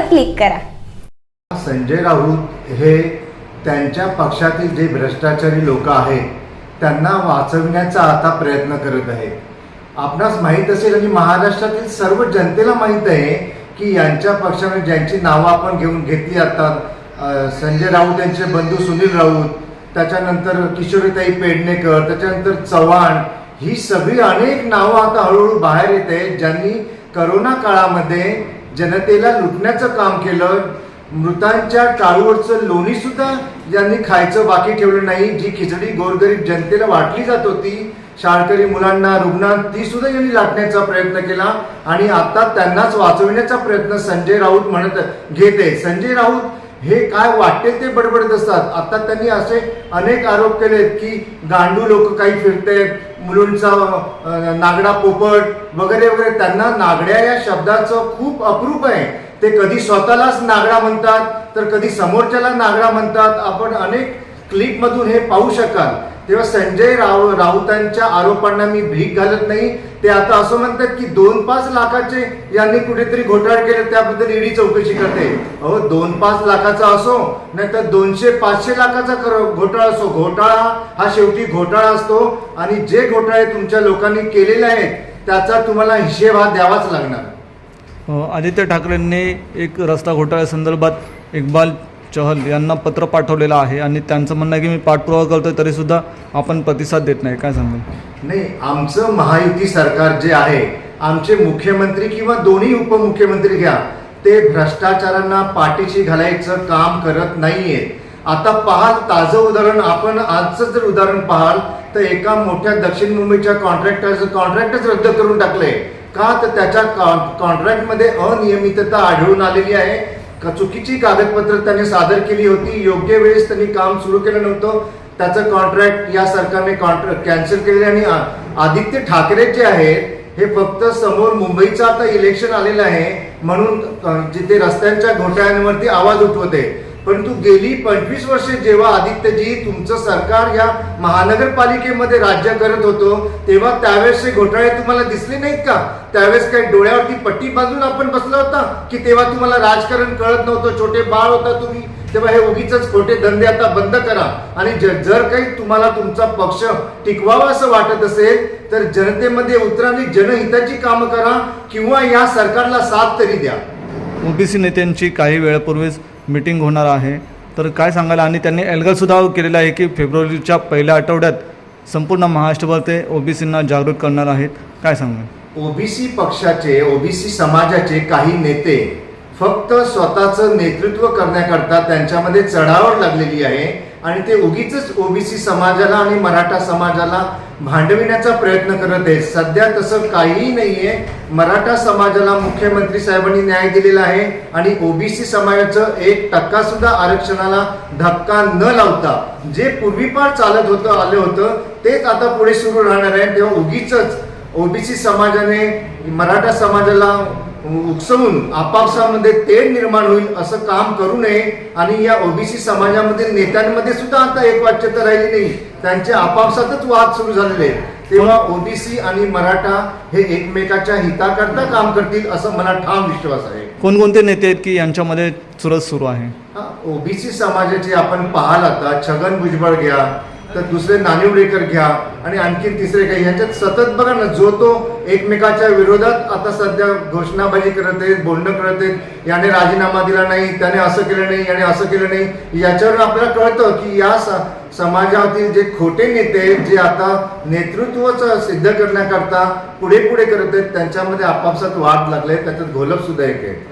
Click करा. संजय राऊत हे त्यांच्या पक्षातील जे भ्रष्टाचारी लोक आहेत त्यांना वाचविण्याचा आता प्रयत्न करत आहे आपणास माहीत असेल आणि महाराष्ट्रातील सर्व जनतेला माहीत आहे की यांच्या पक्षाने ज्यांची नावं आपण घेऊन घेतली आता संजय राऊत यांचे बंधू सुनील राऊत त्याच्यानंतर किशोरीताई पेडणेकर त्याच्यानंतर चव्हाण ही सगळी अनेक नावं आता हळूहळू बाहेर येत आहेत ज्यांनी करोना काळामध्ये जनतेला लुटण्याचं काम केलं. मृतांच्या टाळूवरचं लोणी सुद्धा यांनी खायचं बाकी ठेवलं नाही. जी खिचडी गोरगरीब जनतेला वाटली जात होती शाळकरी मुलांना रुग्णांना ती सुद्धा यांनी लाटण्याचा प्रयत्न केला. आणि आता त्यांनाच वाचविण्याचा प्रयत्न संजय राऊत म्हणत घेते. संजय राऊत हे काय वाटेल ते बडबडत असतात. आता त्यांनी असे अनेक आरोप केलेत की गांडू लोक काही फिरतायत मुलूंचा नागडा पोपट वगैरे वगैरे. त्यांना नागड्या या शब्दाचं खूप अप्रूप आहे. ते कधी स्वतःलाच नागडा म्हणतात तर कधी समोरच्याला नागडा म्हणतात. आपण अनेक क्लिपमधून हे पाहू शकाल. तेव्हा संजय राव राऊतांच्या आरोपांना मी भीक घालत नाही. ते आता असं म्हणतात की दोन पाच लाखाचे यांनी कुठेतरी घोटाळ केले त्याबद्दल ईडी चौकशी करते. अहो दोन पाच लाखाचा असो नाही तर दोनशे पाचशे लाखाचा कर- घोटाळा असो. घोटाळा हा शेवटी घोटाळा असतो आणि जे घोटाळे तुमच्या लोकांनी केलेले आहेत त्याचा तुम्हाला हिशेब हा द्यावाच लागणार. आदित्य ठाकरेंनी एक रस्ता घोटाळ्यासंदर्भात इक्बाल चहल यांना पत्र पाठवलेलं आहे आणि त्यांचं म्हणणं आहे की मी पाठपुरावा करतोय तरीसुद्धा आपण प्रतिसाद देत नाही. काय सांगाल? नाही आमचं महायुती सरकार जे आहे आमचे मुख्यमंत्री किंवा दोन्ही उपमुख्यमंत्री घ्या ते भ्रष्टाचारांना पाठीशी घालायचं काम करत नाहीये. आता पाहाल ताजं उदाहरण आपण आजचं जर उदाहरण पाहाल तर एका मोठ्या दक्षिण मुंबईच्या कॉन्ट्रॅक्टरचं कॉन्ट्रॅक्टच रद्द करून टाकले का? तर त्याच्या कॉन्ट्रॅक्टमध्ये अनियमितता आढळून आलेली आहे. का चुकीची कागदपत्र त्यांनी सादर केली होती? योग्य वेळेस त्यांनी काम सुरू केलं नव्हतं. त्याचं कॉन्ट्रॅक्ट या सरकारने कॉन्ट्रॅक्ट कॅन्सल केले आणि आदित्य ठाकरे जे आहेत हे फक्त समोर मुंबईचं आता इलेक्शन आलेलं आहे. म्हणून जिथे रस्त्यांच्या घोटाळ्यांवरती आवाज उठवते. परंतु गेली पंचवीस वर्षे जेव्हा आदित्यजी तुमचं सरकार या महानगरपालिकेमध्ये राज्य करत होतो तेव्हा त्यावेळेसचे घोटाळे तुम्हाला दिसले नाहीत का? त्यावेळेस काही डोळ्यावरती पट्टी बांधून आपण बसला होता? की तेव्हा तुम्हाला राजकारण कळत नव्हतं छोटे बाळ होता तुम्ही? तेव्हा हे उगीच खोटे धंदे आता बंद करा. आणि जर काही तुम्हाला तुमचा पक्ष टिकवावा असं वाटत असेल तर जनतेमध्ये उतरा आणि जनहिताची कामं करा किंवा या सरकारला साथ तरी द्या. ओबीसी नेत्यांची काही वेळापूर्वीच मीटिंग होणार आहे. तर काय सांगायला? आणि त्यांनी एल्गासुद्धा केलेलं आहे की फेब्रुवारीच्या पहिल्या आठवड्यात संपूर्ण महाराष्ट्रभर ते ओबीसींना जागृत करणार आहेत. काय सांगाल? ओबीसी पक्षाचे ओबीसी समाजाचे काही नेते फक्त स्वतःचं नेतृत्व करण्याकरता त्यांच्यामध्ये चढावड लागलेली आहे. आणि ते उगीच ओबीसी समाजाला आणि मराठा समाजाला भांडविण्याचा प्रयत्न करत आहे सध्या तसं काहीही नाहीये. मराठा समाजाला मुख्यमंत्री साहेबांनी न्याय दिलेला आहे आणि ओबीसी समाजाचं एक टक्का सुद्धा आरक्षणाला धक्का न लावता जे पूर्वीपार चालत होतं आलं होतं तेच आता पुढे सुरू राहणार आहे. तेव्हा उगीच ओबीसी समाजाने मराठा समाजाला उकसवून आपापसामध्ये तेढ निर्माण होईल असं काम करू नये आणि या ओबीसी समाजामधील नेत्यांमध्ये सुद्धा आता एक वाच्यता राहिली नाही. त्यांचे आपापसातच वाद सुरू झालेले आहेत. तेव्हा ओबीसी आणि मराठा हे एकमेकाच्या हिताकरता काम करतील असं मला ठाम विश्वास आहे. कोणकोणते नेते आहेत की यांच्यामध्ये चुरस सुरू आहे? ओबीसी समाजाचे आपण पाहाल आता. छगन भुजबळ घ्या तर दुसरे नानिवडेकर घ्या आणि आणखीन तिसरे काही. ह्याच्यात सतत बघा ना जो तो एकमेकाच्या विरोधात आता सध्या घोषणाबाजी करत आहेत बोलणं करत आहेत याने राजीनामा दिला नाही त्याने असं केलं नाही याने असं केलं नाही याच्यावरून आपल्याला कळतं की या समाजातील जे खोटे नेते आहेत जे आता नेतृत्वच सिद्ध करण्याकरता पुढे पुढे करत आहेत त्यांच्यामध्ये आपापसात वाद लागले त्याच्यात घोलप सुद्धा एक आहे.